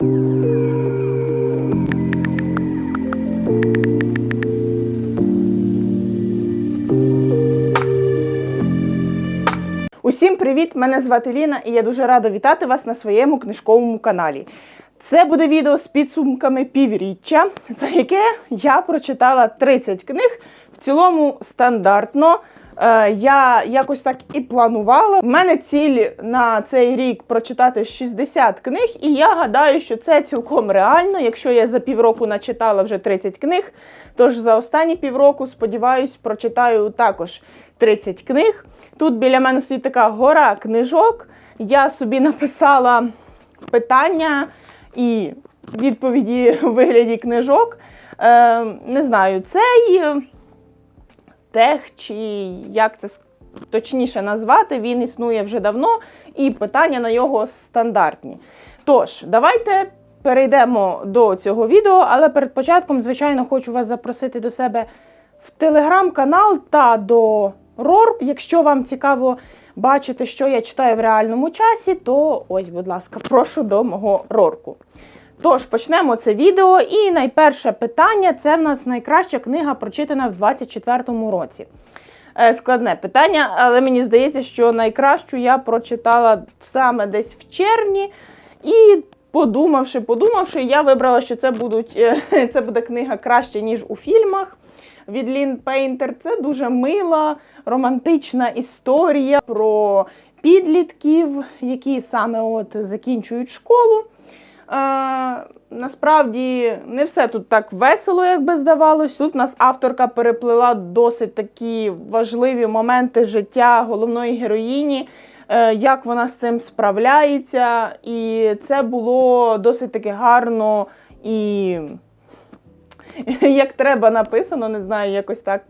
Усім привіт! Мене звати Ліна і я дуже рада вітати вас на своєму книжковому каналі. Це буде відео з підсумками півріччя, за яке я прочитала 30 книг. В цілому стандартно. Е, Я якось так і планувала. У мене ціль на цей рік прочитати 60 книг, і я гадаю, що це цілком реально. Якщо я за півроку начитала вже 30 книг, тож за останні півроку, сподіваюсь, прочитаю також 30 книг. Тут біля мене стоїть така гора книжок. Я собі написала питання і відповіді у вигляді книжок. Е, не знаю, цей тех, чи як це точніше назвати, він існує вже давно, і питання на його стандартні. Тож, давайте перейдемо до цього відео, але перед початком, звичайно, хочу вас запросити до себе в телеграм-канал та до РОР. Якщо вам цікаво бачити, що я читаю в реальному часі, то ось, будь ласка, прошу до мого рорку. Тож, почнемо це відео. І найперше питання це в нас найкраща книга, прочитана в 24-му році. Е, Складне питання, але мені здається, що найкращу я прочитала саме десь в червні. І подумавши, подумавши, я вибрала, що це, будуть, е, це буде книга краще, ніж у фільмах. Від Лін Пейнтер це дуже мила, романтична історія про підлітків, які саме от закінчують школу. Е, насправді не все тут так весело, як би здавалось. Тут нас авторка переплила досить такі важливі моменти життя головної героїні, е, як вона з цим справляється. І це було досить таки гарно і. Як треба написано, не знаю, якось так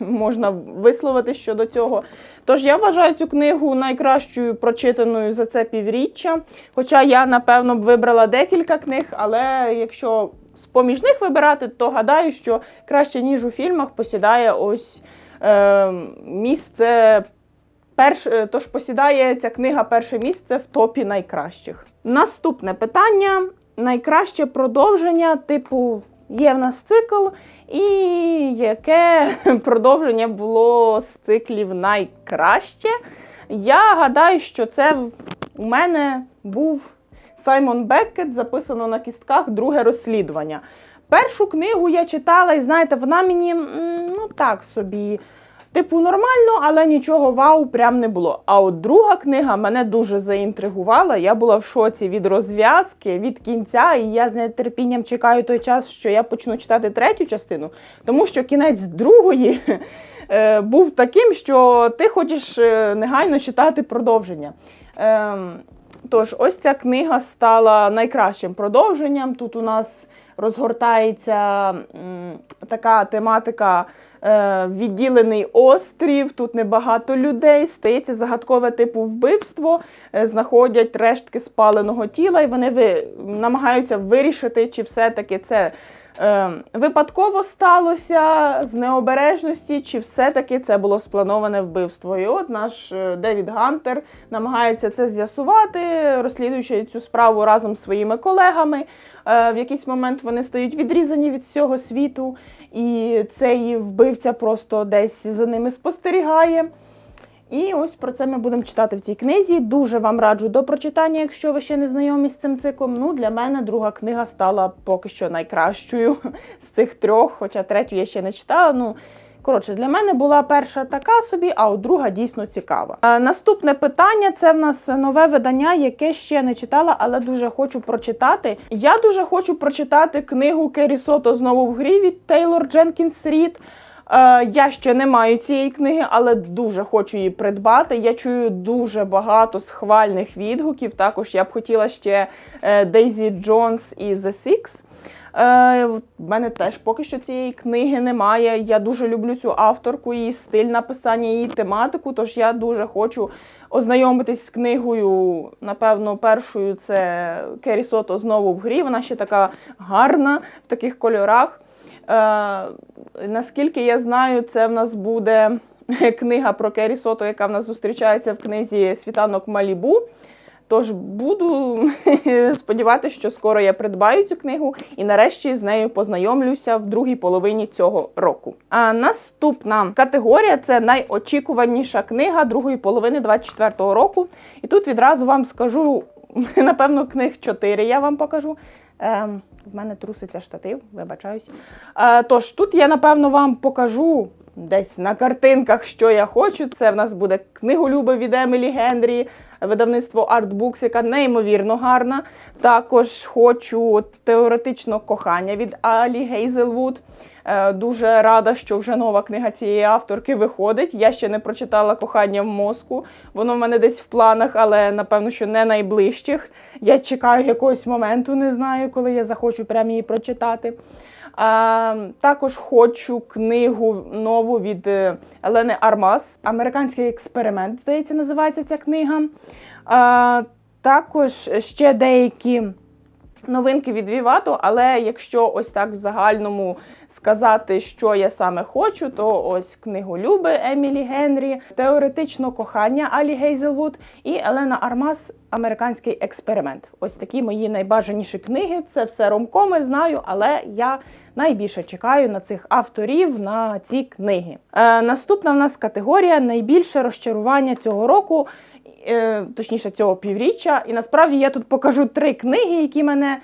можна висловити щодо цього. Тож я вважаю цю книгу найкращою прочитаною за це півріччя. Хоча я, напевно, б вибрала декілька книг, але якщо з-поміж них вибирати, то гадаю, що краще, ніж у фільмах, посідає ось е, місце. Перш, е, тож посідає ця книга перше місце в топі найкращих. Наступне питання: найкраще продовження, типу, є в нас цикл, і яке продовження було з циклів найкраще? Я гадаю, що це у мене був Саймон Беккет, записано на кістках друге розслідування. Першу книгу я читала, і знаєте, вона мені ну так собі. Типу, нормально, але нічого вау прям не було. А от друга книга мене дуже заінтригувала. Я була в шоці від розв'язки, від кінця, і я з нетерпінням чекаю той час, що я почну читати третю частину, тому що кінець другої е, був таким, що ти хочеш е, негайно читати продовження. Ем, Тож, ось ця книга стала найкращим продовженням. Тут у нас розгортається така тематика. Е, Відділений острів, тут небагато людей, стається загадкове типу вбивство, е, знаходять рештки спаленого тіла, і вони ви, намагаються вирішити, чи все-таки це е, випадково сталося з необережності, чи все-таки це було сплановане вбивство. І от наш Девід Гантер намагається це з'ясувати, розслідуючи цю справу разом з своїми колегами. В якийсь момент вони стають відрізані від всього світу, і цей вбивця просто десь за ними спостерігає. І ось про це ми будемо читати в цій книзі. Дуже вам раджу до прочитання, якщо ви ще не знайомі з цим циклом. Ну, для мене друга книга стала поки що найкращою з цих трьох, хоча третю я ще не читала. Ну, коротше, для мене була перша така собі, а от друга дійсно цікава. Е, наступне питання це в нас нове видання, яке ще не читала, але дуже хочу прочитати. Я дуже хочу прочитати книгу Керрі Сото знову в грі від Тейлор Дженкінс Рід. Е, Я ще не маю цієї книги, але дуже хочу її придбати. Я чую дуже багато схвальних відгуків. Також я б хотіла ще е, Дейзі Джонс і The Six. Е, в мене теж поки що цієї книги немає. Я дуже люблю цю авторку, її стиль написання, її тематику. Тож я дуже хочу ознайомитись з книгою. Напевно, першою це Керрі Сото знову в грі. Вона ще така гарна в таких кольорах. Е, наскільки я знаю, це в нас буде книга про Керрі Сото, яка в нас зустрічається в книзі Світанок Малібу. Тож буду сподіватися, що скоро я придбаю цю книгу і нарешті з нею познайомлюся в другій половині цього року. А наступна категорія це найочікуваніша книга другої половини 24-го року. І тут відразу вам скажу, напевно, книг 4 я вам покажу. Ем, в мене труситься штатив, вибачаюсь. Е, тож тут я напевно вам покажу десь на картинках, що я хочу. Це в нас буде книголюби від Емілі Генрі, видавництво Artbooks, яка неймовірно гарна. Також хочу теоретично кохання від Алі Гейзелвуд. Е, Дуже рада, що вже нова книга цієї авторки виходить. Я ще не прочитала кохання в мозку. Воно в мене десь в планах, але напевно, що не найближчих. Я чекаю якогось моменту, не знаю, коли я захочу прямо її прочитати. Також хочу книгу нову від е, Елени Армас. Американський експеримент, здається, називається ця книга. Також ще деякі новинки від Вівато, але якщо ось так в загальному сказати, що я саме хочу, то ось книгу Люби Емілі Генрі, теоретично кохання Алі Гейзелвуд і Елена Армас Американський експеримент. Ось такі мої найбажаніші книги. Це все ромкоми, знаю, але я найбільше чекаю на цих авторів на ці книги. Е, наступна в нас категорія найбільше розчарування цього року, е, точніше цього півріччя. І насправді я тут покажу три книги, які мене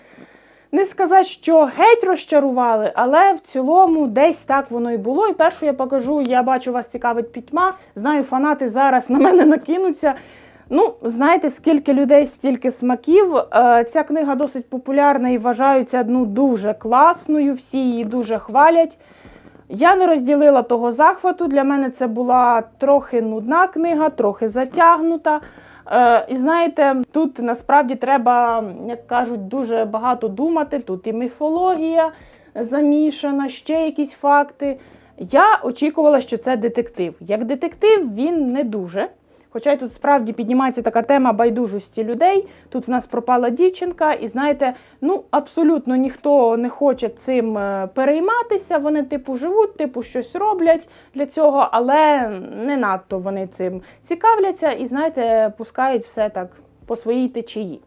не сказати, що геть розчарували, але в цілому десь так воно і було. І першу я покажу, я бачу, вас цікавить пітьма. Знаю, фанати зараз на мене накинуться. Ну, знаєте, скільки людей, стільки смаків. Е, Ця книга досить популярна і вважаються ну, дуже класною. Всі її дуже хвалять. Я не розділила того захвату. Для мене це була трохи нудна книга, трохи затягнута. Е, і знаєте, тут насправді треба, як кажуть, дуже багато думати. Тут і міфологія замішана, ще якісь факти. Я очікувала, що це детектив. Як детектив, він не дуже. Хоча й тут справді піднімається така тема байдужості людей. Тут в нас пропала дівчинка, і знаєте, ну абсолютно ніхто не хоче цим е, перейматися. Вони, типу, живуть, типу, щось роблять для цього, але не надто вони цим цікавляться і, знаєте, пускають все так по своїй течії.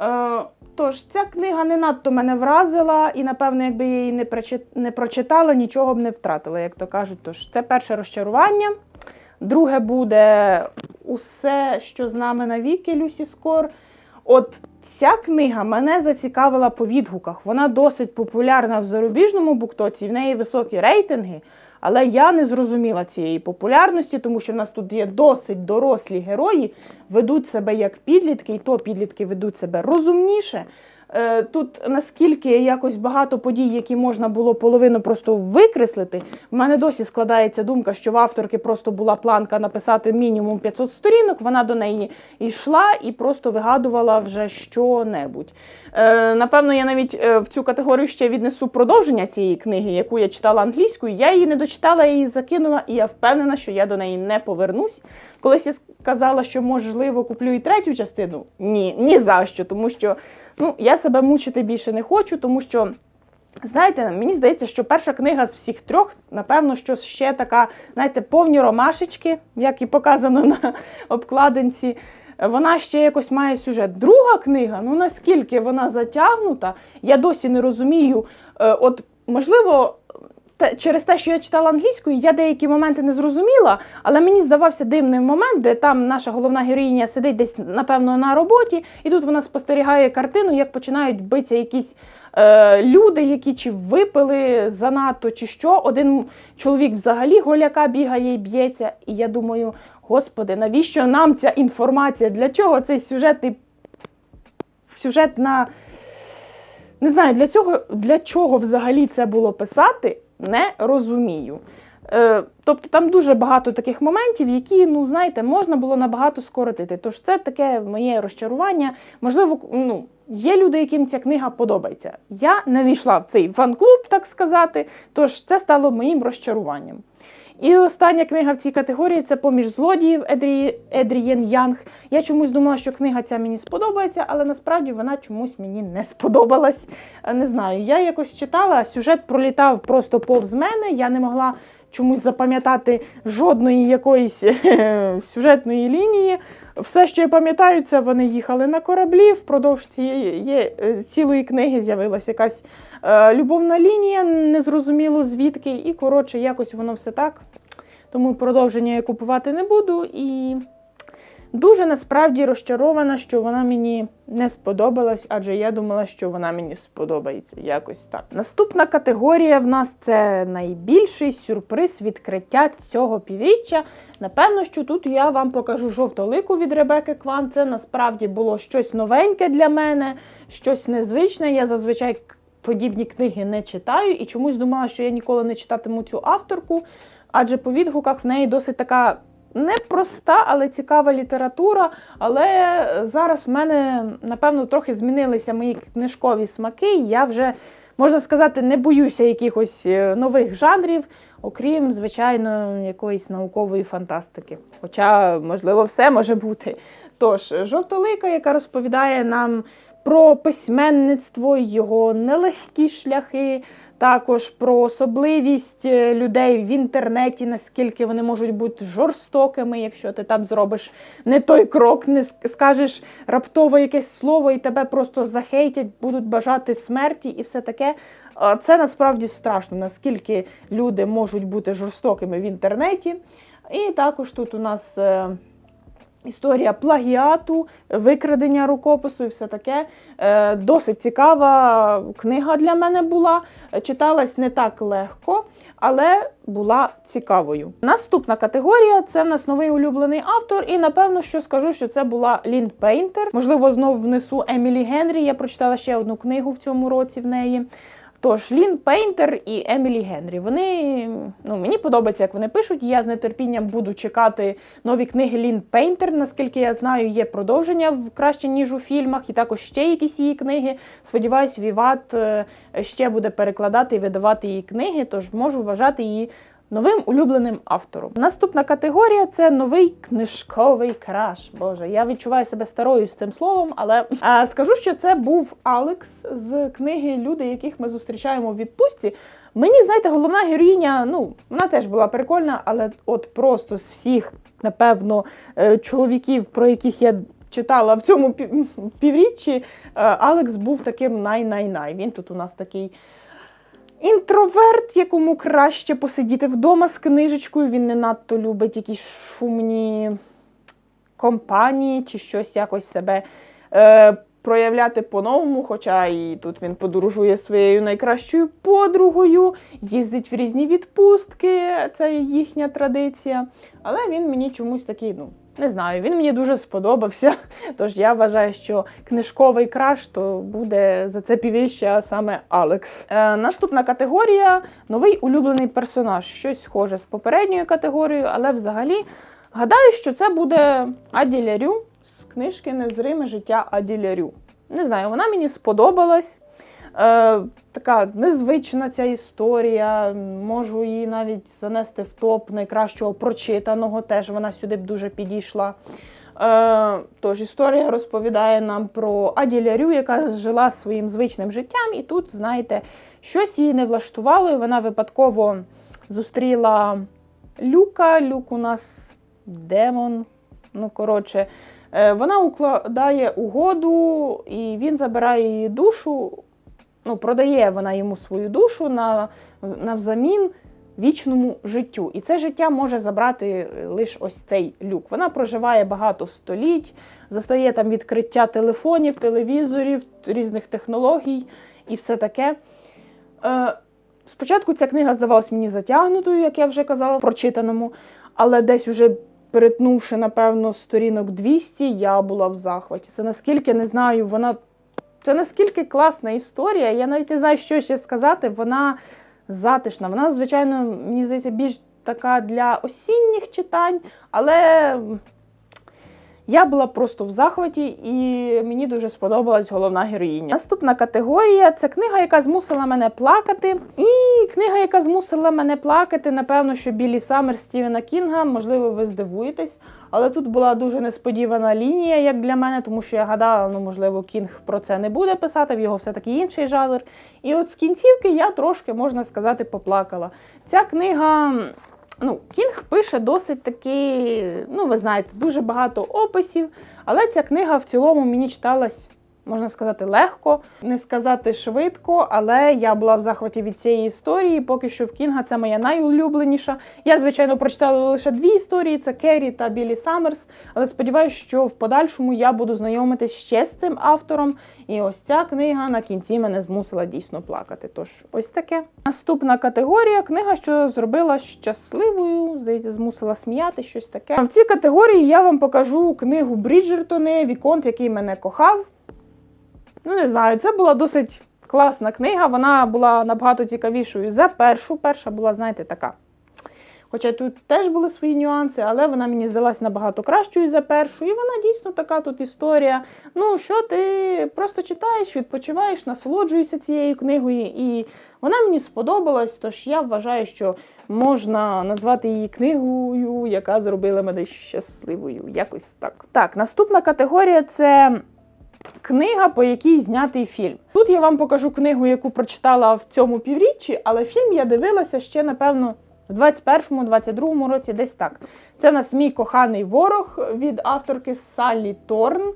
Е, Тож ця книга не надто мене вразила, і напевно, якби я її не не прочитала, нічого б не втратила, як то кажуть. Тож це перше розчарування. Друге буде усе, що з нами навіки, Люсі Скор. От ця книга мене зацікавила по відгуках. Вона досить популярна в зарубіжному буктоці, в неї високі рейтинги. Але я не зрозуміла цієї популярності, тому що в нас тут є досить дорослі герої, ведуть себе як підлітки, і то підлітки ведуть себе розумніше. Е, Тут наскільки якось багато подій, які можна було половину просто викреслити, в мене досі складається думка, що в авторки просто була планка написати мінімум 500 сторінок. Вона до неї йшла і просто вигадувала вже що-небудь. Е, Напевно, я навіть е, в цю категорію ще віднесу продовження цієї книги, яку я читала англійською. Я її не дочитала, її закинула, і я впевнена, що я до неї не повернусь. Колись я сказала, що можливо куплю і третю частину. Ні, ні за що, тому що ну, я себе мучити більше не хочу, тому що. Знаєте, мені здається, що перша книга з всіх трьох, напевно, що ще така, знаєте, повні ромашечки, як і показано на обкладинці. Вона ще якось має сюжет. Друга книга, ну наскільки вона затягнута, я досі не розумію. Е, От, можливо, через те, що я читала англійською, я деякі моменти не зрозуміла, але мені здавався дивним момент, де там наша головна героїня сидить десь, напевно, на роботі, і тут вона спостерігає картину, як починають битися якісь е, люди, які чи випили занадто, чи що. Один чоловік взагалі голяка бігає і б'ється. І я думаю, господи, навіщо нам ця інформація? Для чого цей сюжетний сюжет на. Не знаю, для цього, для чого взагалі це було писати, не розумію. Е, тобто там дуже багато таких моментів, які, ну, знаєте, можна було набагато скоротити. Тож це таке моє розчарування. Можливо, ну, є люди, яким ця книга подобається. Я не війшла в цей фан-клуб, так сказати, тож це стало моїм розчаруванням. І остання книга в цій категорії це поміж злодіїв Едрі... Едрієн Янг. Я чомусь думала, що книга ця мені сподобається, але насправді вона чомусь мені не сподобалась. Е, Не знаю, я якось читала, сюжет пролітав просто повз мене. Я не могла чомусь запам'ятати жодної якоїсь сюжетної лінії. Все, що я пам'ятаю, це вони їхали на кораблі. Впродовж цієї е, цілої книги з'явилася якась е, любовна лінія, незрозуміло звідки. І коротше, якось воно все так. Тому продовження я купувати не буду. І дуже насправді розчарована, що вона мені не сподобалась, адже я думала, що вона мені сподобається. Якось так. Наступна категорія в нас це найбільший сюрприз відкриття цього півріччя. Напевно, що тут я вам покажу жовтолику від Ребеки Кван. Це насправді було щось новеньке для мене, щось незвичне. Я зазвичай подібні книги не читаю і чомусь думала, що я ніколи не читатиму цю авторку, адже по відгуках в неї досить така. Непроста, але цікава література. Але зараз в мене, напевно, трохи змінилися мої книжкові смаки. Я вже, можна сказати, не боюся якихось е, нових жанрів, окрім, звичайно, якоїсь наукової фантастики. Хоча, можливо, все може бути. Тож, жовтолика, яка розповідає нам про письменництво, його нелегкі шляхи. Також про особливість е, людей в інтернеті, наскільки вони можуть бути жорстокими, якщо ти там зробиш не той крок, не скажеш раптово якесь слово, і тебе просто захейтять, будуть бажати смерті і все таке. Це насправді страшно, наскільки люди можуть бути жорстокими в інтернеті. І також тут у нас. Історія плагіату, викрадення рукопису і все таке. Е, досить цікава книга для мене була. Читалась не так легко, але була цікавою. Наступна категорія це в нас новий улюблений автор, і напевно, що скажу, що це була Лін Пейнтер. Можливо, знову внесу Емілі Генрі. Я прочитала ще одну книгу в цьому році в неї. Тож Лін Пейнтер і Емілі Генрі. Вони ну мені подобається, як вони пишуть. Я з нетерпінням буду чекати нові книги Лін Пейнтер. Наскільки я знаю, є продовження в краще ніж у фільмах, і також ще якісь її книги. Сподіваюсь, Віват е, ще буде перекладати і видавати її книги, тож можу вважати її новим улюбленим автором. Наступна категорія це новий книжковий краш. Боже, я відчуваю себе старою з цим словом, але а, скажу, що це був Алекс з книги Люди, яких ми зустрічаємо в відпустці. Мені, знаєте, головна героїня, ну, вона теж була прикольна, але от просто з всіх, напевно, е, чоловіків, про яких я читала в цьому півріччі, е, Алекс був таким най-най-най. Він тут у нас такий. Інтроверт, якому краще посидіти вдома з книжечкою, він не надто любить якісь шумні компанії чи щось якось себе е, проявляти по-новому. Хоча і тут він подорожує своєю найкращою подругою, їздить в різні відпустки, це їхня традиція. Але він мені чомусь такий, ну. Не знаю, він мені дуже сподобався. Тож я вважаю, що книжковий краш то буде за це півіща саме Алекс. Е, Наступна категорія новий улюблений персонаж. Щось схоже з попередньою категорією, але взагалі гадаю, що це буде Аді Лярю з книжки Незриме життя Аді Лярю. Не знаю, вона мені сподобалась. Е, Така незвична ця історія. Можу її навіть занести в топ найкращого прочитаного. Теж вона сюди б дуже підійшла. Е, Тож історія розповідає нам про Аділярю, яка жила своїм звичним життям, і тут, знаєте, щось її не влаштувало, і вона випадково зустріла Люка. Люк у нас демон. Ну, коротше, е, вона укладає угоду, і він забирає її душу ну, продає вона йому свою душу на, навзамін вічному життю. І це життя може забрати лише ось цей люк. Вона проживає багато століть, застає там відкриття телефонів, телевізорів, різних технологій і все таке. Е, Спочатку ця книга здавалась мені затягнутою, як я вже казала, прочитаному, але десь уже перетнувши, напевно, сторінок 200, я була в захваті. Це наскільки не знаю, вона це наскільки класна історія, я навіть не знаю, що ще сказати. Вона затишна. Вона, звичайно, мені здається, більш така для осінніх читань, але Я була просто в захваті, і мені дуже сподобалась головна героїня. Наступна категорія це книга, яка змусила мене плакати. І книга, яка змусила мене плакати, напевно, що Білі Саммер Стівена Кінга. Можливо, ви здивуєтесь, але тут була дуже несподівана лінія, як для мене, тому що я гадала, ну можливо, Кінг про це не буде писати, в його все таки інший жанр. І от з кінцівки я трошки можна сказати поплакала. Ця книга. Ну, Кінг пише досить таки, ну, ви знаєте, дуже багато описів, але ця книга в цілому мені читалась, можна сказати, легко, не сказати швидко, але я була в захваті від цієї історії. Поки що в Кінга це моя найулюбленіша. Я, звичайно, прочитала лише дві історії: це Керрі та Білі Саммерс. Але сподіваюся, що в подальшому я буду знайомитись ще з цим автором. І ось ця книга на кінці мене змусила дійсно плакати. Тож, ось таке. Наступна категорія книга, що зробила щасливою, здається, змусила сміяти щось таке. В цій категорії я вам покажу книгу Бріджертони, Віконт, який мене кохав. Ну, не знаю, це була досить класна книга. Вона була набагато цікавішою за першу. Перша була, знаєте, така. Хоча тут теж були свої нюанси, але вона мені здалась набагато кращою за першу. І вона дійсно така тут історія. Ну, що ти просто читаєш, відпочиваєш, насолоджуєшся цією книгою, і вона мені сподобалась. Тож я вважаю, що можна назвати її книгою, яка зробила мене щасливою. Якось так. Так, наступна категорія це. Книга, по якій знятий фільм. Тут я вам покажу книгу, яку прочитала в цьому півріччі, але фільм я дивилася ще, напевно, в 21-му, 22-му році, десь так. Це у нас мій коханий ворог від авторки Саллі Торн.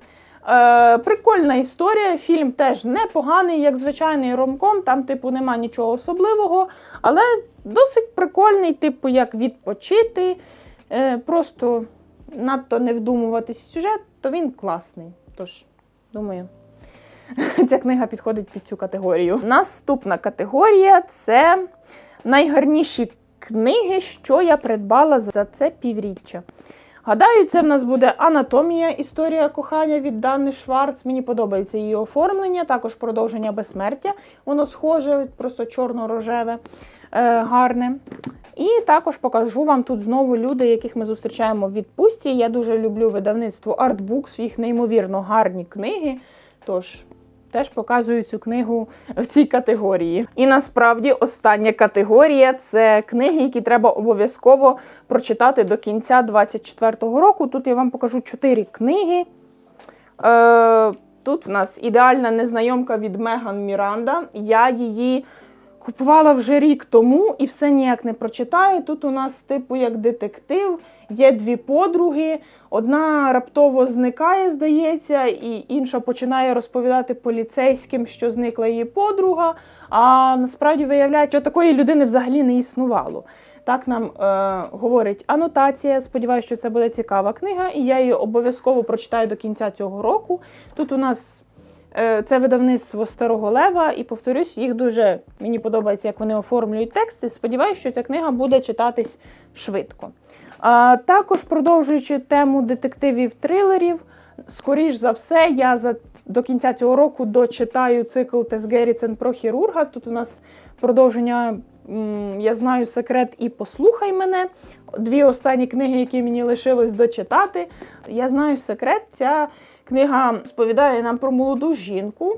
Е, Прикольна історія. Фільм теж непоганий, як звичайний ромком. Там, типу, нема нічого особливого, але досить прикольний, типу, як відпочити. Е, Просто надто не вдумуватись в сюжет, то він класний. Тож, думаю. Ця книга підходить під цю категорію. Наступна категорія це найгарніші книги, що я придбала за це півріччя. Гадаю, це в нас буде Анатомія, історія кохання від Дани Шварц. Мені подобається її оформлення, також продовження безсмертя. Воно схоже, просто чорно-рожеве, е, гарне. І також покажу вам тут знову люди, яких ми зустрічаємо в відпустці. Я дуже люблю видавництво Artbooks, їх неймовірно гарні книги. Тож теж показую цю книгу в цій категорії. І насправді остання категорія це книги, які треба обов'язково прочитати до кінця 2024 року. Тут я вам покажу чотири книги. Е, Тут в нас ідеальна незнайомка від Меган Міранда. Я її купувала вже рік тому і все ніяк не прочитаю. Тут у нас, типу, як детектив, є дві подруги. Одна раптово зникає, здається, і інша починає розповідати поліцейським, що зникла її подруга. А насправді виявляється, що такої людини взагалі не існувало. Так нам е, говорить анотація. Сподіваюся, що це буде цікава книга, і я її обов'язково прочитаю до кінця цього року. Тут у нас це видавництво Старого Лева, і повторюсь, їх дуже мені подобається, як вони оформлюють тексти. Сподіваюся, що ця книга буде читатись швидко. А, також продовжуючи тему детективів трилерів, скоріш за все, я за до кінця цього року дочитаю цикл Тес Герріцен про хірурга. Тут у нас продовження Я знаю секрет і послухай мене. Дві останні книги, які мені лишилось дочитати. Я знаю секрет. Ця книга розповідає нам про молоду жінку.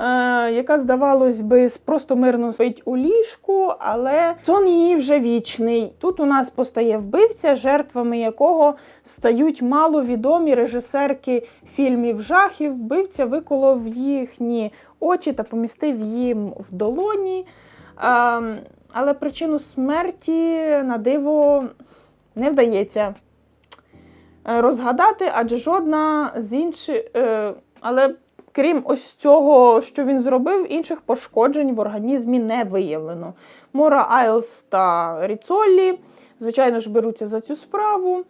Е, яка, здавалось би, просто мирно спить у ліжку, але сон її вже вічний. Тут у нас постає вбивця, жертвами якого стають маловідомі режисерки фільмів жахів. Вбивця виколов їхні очі та помістив їм в долоні. Але причину смерті на диво не вдається е, розгадати, адже жодна з інших. Е, але Крім ось цього, що він зробив, інших пошкоджень в організмі не виявлено. Мора Айлс та Ріцоллі, звичайно ж, беруться за цю справу,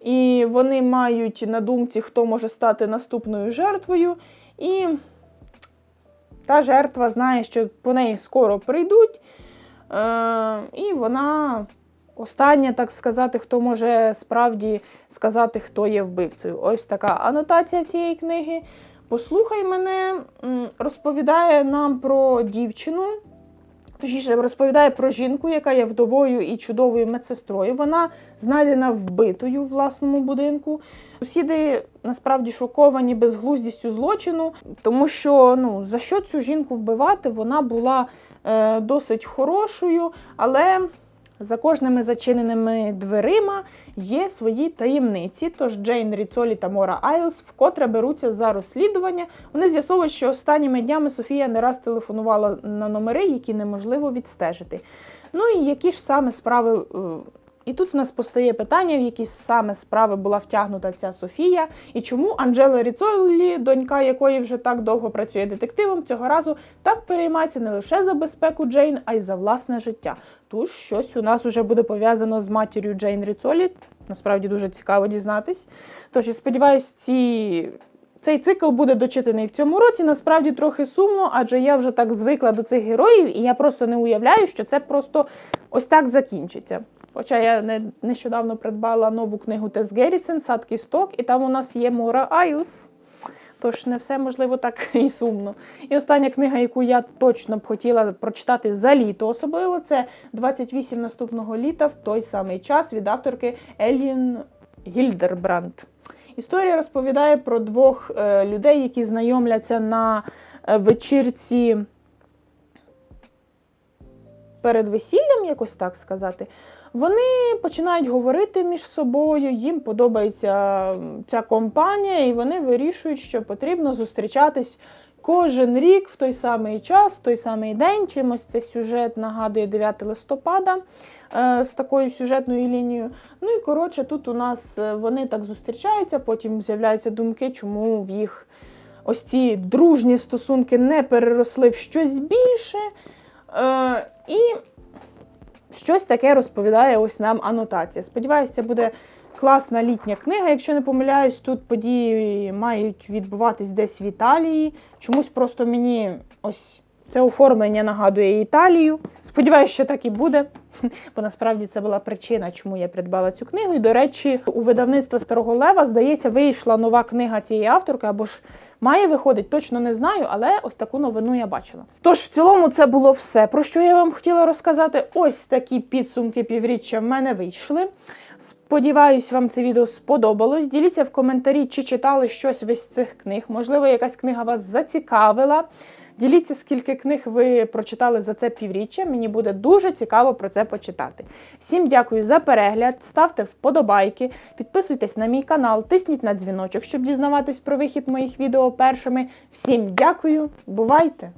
і вони мають на думці, хто може стати наступною жертвою. І та жертва знає, що по неї скоро прийдуть. Е- І вона остання, так сказати, хто може справді сказати, хто є вбивцею. Ось така анотація цієї книги. Послухай мене, розповідає нам про дівчину, Точніше, розповідає про жінку, яка є вдовою і чудовою медсестрою. Вона знайдена вбитою в власному будинку. Сусіди насправді шоковані безглуздістю злочину, тому що ну за що цю жінку вбивати? Вона була досить хорошою, але за кожними зачиненими дверима є свої таємниці. Тож Джейн Ріцолі та Мора Айлс вкотре беруться за розслідування. Вони з'ясовують, що останніми днями Софія не раз телефонувала на номери, які неможливо відстежити. Ну і які ж саме справи. І тут в нас постає питання, в які саме справи була втягнута ця Софія, і чому Анджела Ріцолі, донька якої вже так довго працює детективом, цього разу так переймається не лише за безпеку Джейн, а й за власне життя. Тож щось у нас вже буде пов'язано з матір'ю Джейн Ріцолі. Насправді дуже цікаво дізнатись. Тож я сподіваюся, ці. Цей цикл буде дочитаний в цьому році. Насправді трохи сумно, адже я вже так звикла до цих героїв, і я просто не уявляю, що це просто ось так закінчиться. Хоча я не, нещодавно придбала нову книгу Тес Герріцен «Сад кісток, і там у нас є Мора Айлс. Тож не все можливо так і сумно. І остання книга, яку я точно б хотіла прочитати за літо, особливо це 28 наступного літа в той самий час від авторки Елін Гільдербранд. Історія розповідає про двох е, людей, які знайомляться на е, вечірці перед весіллям, якось так сказати. Вони починають говорити між собою, їм подобається ця компанія, і вони вирішують, що потрібно зустрічатись кожен рік в той самий час, в той самий день. Чимось цей сюжет нагадує 9 листопада е, з такою сюжетною лінією. Ну і коротше, тут у нас е, вони так зустрічаються, потім з'являються думки, чому в їх ось ці дружні стосунки не переросли в щось більше. Е, і щось таке розповідає ось нам анотація. Сподіваюся, це буде класна літня книга. Якщо не помиляюсь, тут події мають відбуватись десь в Італії. Чомусь просто мені ось це оформлення нагадує Італію. Сподіваюся, що так і буде. Бо насправді це була причина, чому я придбала цю книгу. І, до речі, у видавництва Старого Лева, здається, вийшла нова книга цієї авторки, або ж має виходить, точно не знаю, але ось таку новину я бачила. Тож, в цілому, це було все, про що я вам хотіла розказати. Ось такі підсумки півріччя в мене вийшли. Сподіваюсь, вам це відео сподобалось. Діліться в коментарі, чи читали щось ви з цих книг. Можливо, якась книга вас зацікавила. Діліться, скільки книг ви прочитали за це півріччя. Мені буде дуже цікаво про це почитати. Всім дякую за перегляд, ставте вподобайки, підписуйтесь на мій канал, тисніть на дзвіночок, щоб дізнаватись про вихід моїх відео першими. Всім дякую, бувайте!